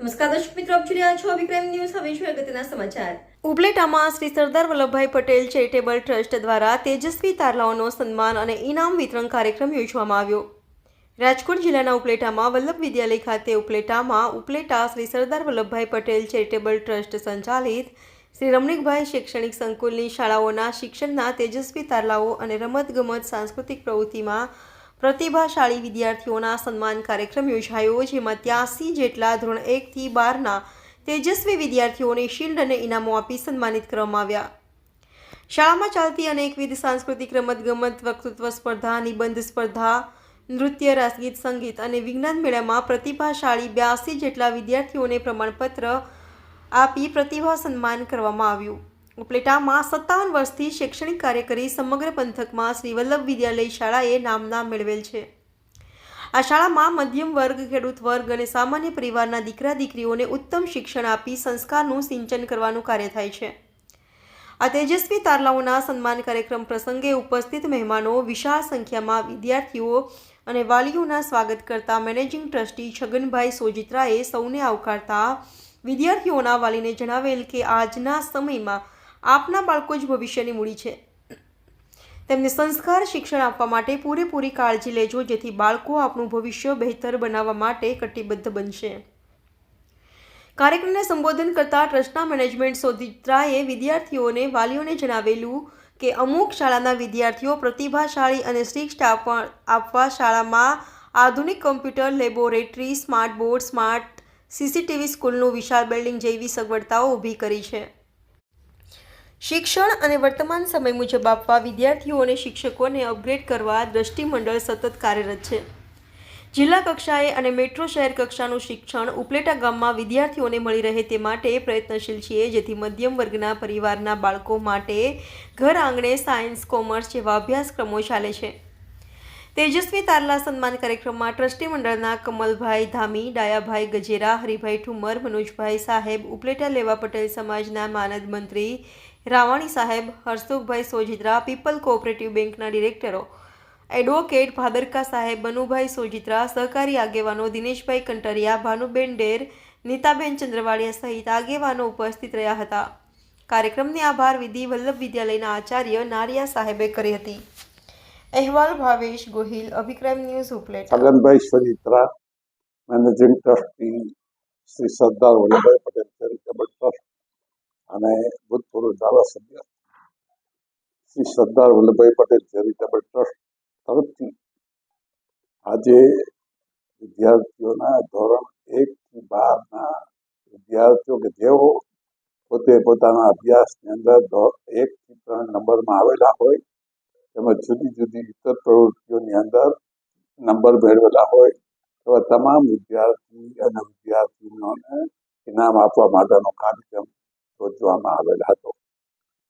નમસ્કાર દર્શક મિત્રો, આપ જોઈ રહ્યા છો વિક્રમ ન્યૂઝ. હવે છે અગત્યના સમાચાર. ઉપલેટામાં શ્રી સરદાર વલ્લભભાઈ પટેલ ચેરિટેબલ ટ્રસ્ટ દ્વારા તેજસ્વી તારલાઓનો સન્માન અને ઇનામ વિતરણ કાર્યક્રમ યોજવામાં આવ્યો. રાજકોટ જિલ્લાના ઉપલેટામાં વલ્લભ વિદ્યાલય ખાતે ઉપલેટામાં ઉપલેટા શ્રી સરદાર વલ્લભભાઈ પટેલ ચેરિટેબલ ટ્રસ્ટ સંચાલિત શ્રી રમણીકભાઈ શૈક્ષણિક સંકુલની શાળાઓના શિક્ષણના તેજસ્વી તારલાઓ અને રમતગમત સાંસ્કૃતિક પ્રવૃત્તિમાં પ્રતિભાશાળી વિદ્યાર્થીઓના સન્માન કાર્યક્રમ યોજાયો, જેમાં ત્યાસી જેટલા ધોરણ એકથી બારના તેજસ્વી વિદ્યાર્થીઓને શિલ્ડ અને ઇનામો આપી સન્માનિત કરવામાં આવ્યા. શાળામાં ચાલતી અનેકવિધ સાંસ્કૃતિક રમતગમત, વક્તૃત્વ સ્પર્ધા, નિબંધ સ્પર્ધા, નૃત્ય રાસગીત સંગીત અને વિજ્ઞાન મેળામાં પ્રતિભાશાળી બ્યાસી જેટલા વિદ્યાર્થીઓને પ્રમાણપત્ર આપી પ્રતિભા સન્માન કરવામાં આવ્યું. ઉપલેટામાં સત્તાવન વર્ષથી શૈક્ષણિક કાર્ય કરી સમગ્ર પંથકમાં શ્રી વલ્લભ વિદ્યાલય શાળાએ નામના મેળવેલ છે. આ શાળામાં મધ્યમ વર્ગ, ખેડૂત વર્ગ અને સામાન્ય પરિવારના દીકરા દીકરીઓને ઉત્તમ શિક્ષણ આપી સંસ્કારનું સિંચન કરવાનું કાર્ય થાય છે. આ તેજસ્વી તારલાઓના સન્માન કાર્યક્રમ પ્રસંગે ઉપસ્થિત મહેમાનો વિશાળ સંખ્યામાં વિદ્યાર્થીઓ અને વાલીઓના સ્વાગત કરતા મેનેજિંગ ટ્રસ્ટી છગનભાઈ સોજિત્રાએ સૌને આવકારતા વિદ્યાર્થીઓના વાલીને જણાવેલ કે આજના સમયમાં આપના બાળકો જ ભવિષ્યની મૂડી છે. તેમને સંસ્કાર, શિક્ષણ આપવા માટે પૂરેપૂરી કાળજી લેજો, જેથી બાળકો આપણું ભવિષ્ય બહેતર બનાવવા માટે કટિબદ્ધ બનશે. કાર્યક્રમને સંબોધન કરતા ટ્રસ્ટના મેનેજમેન્ટ સોદિત્રાએ વિદ્યાર્થીઓને, વાલીઓને જણાવેલું કે અમુક શાળાના વિદ્યાર્થીઓ પ્રતિભાશાળી અને આપવા આપવા શાળામાં આધુનિક computer, laboratory, smart board, smart CCTV સ્કૂલનું વિશાળ બિલ્ડિંગ જેવી સગવડતાઓ ઊભી કરી છે. શિક્ષણ અને વર્તમાન સમય મુજબ આપવા વિદ્યાર્થીઓ અને શિક્ષકોને અપગ્રેડ કરવા દ્રષ્ટિમંડળ સતત કાર્યરત છે. જિલ્લા કક્ષાએ અને મેટ્રો શહેર કક્ષાનું શિક્ષણ ઉપલેટા ગામમાં વિદ્યાર્થીઓને મળી રહે તે માટે પ્રયત્નશીલ છીએ, જેથી મધ્યમ વર્ગના પરિવારના બાળકો માટે ઘર આંગણે સાયન્સ, કોમર્સ જેવા અભ્યાસક્રમો ચાલે છે. તેજસ્વી તારલા સન્માન કાર્યક્રમમાં ટ્રસ્ટી મંડળના કમલભાઈ ધામી, ડાયાભાઈ ગજેરા, હરિભાઈ ઠુમર, મનોજભાઈ સાહેબ, ઉપલેટા લેવા પટેલ સમાજના માનદ મંત્રી રાવાણી સાહેબ હરસુખભાઈ સોજિત્રા, પીપલ કોઓપરેટિવ બેંકના ડિરેક્ટરો, એડવોકેટ ભાદરકા સાહેબ બનુભાઈ સોજિત્રા, સહકારી આગેવાનો દિનેશભાઈ કંટરિયા, ભાનુબેન ડેર, નીતાબેન ચંદ્રવાડિયા સહિત આગેવાનો ઉપસ્થિત રહ્યા હતા. કાર્યક્રમની આભાર વિધિ વલ્લભ વિદ્યાલયના આચાર્ય નારિયા સાહેબે કરી હતી. અહેવાલ ભાવેશ ગોહિલ, અભિક્રમ ન્યૂઝ ઉપલેટ. સરિત્રા મેનેજિંગ ટ્રસ્ટી શ્રી સરદાર વલ્લભભાઈ અને ભૂતપૂર્વ ધારાસભ્ય શ્રી સરદાર વલ્લભભાઈ પટેલ ચેરિટેબલ ટ્રસ્ટ તરફથી આજે વિદ્યાર્થીઓના ધોરણ એક થી બારના વિદ્યાર્થીઓ કે જેઓ પોતે પોતાના અભ્યાસની અંદર એક થી ત્રણ નંબરમાં આવેલા હોય, તેમજ જુદી જુદી ઇતર પ્રવૃત્તિઓની અંદર નંબર મેળવેલા હોય, એવા તમામ વિદ્યાર્થી અને વિદ્યાર્થીઓને ઇનામ આપવા માટેનો કાર્યક્રમ યોજવામાં આવેલ હતો.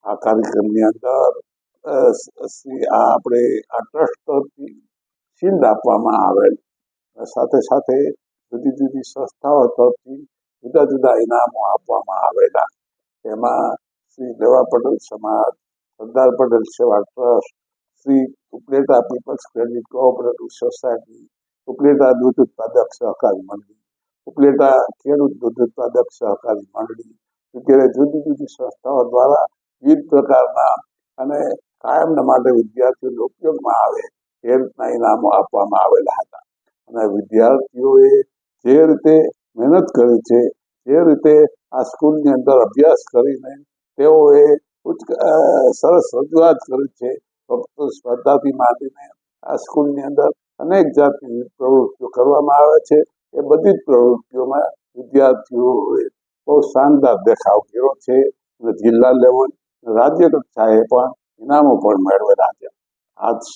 આ કાર્યક્રમની અંદર આપણે આ ટ્રસ્ટ તરફથી શિલ્ડ આપવામાં આવેલ. સાથે સાથે જુદી જુદી સંસ્થાઓ તરફથી જુદા જુદા ઇનામો આપવામાં આવેલા. એમાં શ્રી દેવા પટેલ સમાજ, Sardar Patel Seva trust, Shri Upleta people's credit cooperative society, Upleta દૂધ ઉત્પાદક સહકારી મંડળી, ઉપલેટા ખેડૂત દૂધ ઉત્પાદક સહકારી મંડળી વગેરે જુદી જુદી સંસ્થાઓ દ્વારા વિવિધ પ્રકારના અને કાયમના માટે વિદ્યાર્થીઓને ઉપયોગમાં આવે એ રીતના ઇનામો આપવામાં આવેલા હતા. અને વિદ્યાર્થીઓએ જે રીતે મહેનત કરી છે, જે રીતે આ સ્કૂલની અંદર અભ્યાસ કરીને તેઓએ સરસ રજૂઆત કરી છે ફક્ત સ્પર્ધાથી માંડીને આ સ્કૂલની અંદર અનેક જાતની પ્રવૃત્તિઓ કરવામાં આવે છે. એ બધી જ પ્રવૃત્તિઓમાં વિદ્યાર્થીઓએ બહુ શાનદાર દેખાવ કર્યો છે અને જિલ્લા લેવલ રાજ્ય કક્ષાએ પણ ઇનામો પણ મેળવેલા છે. આજ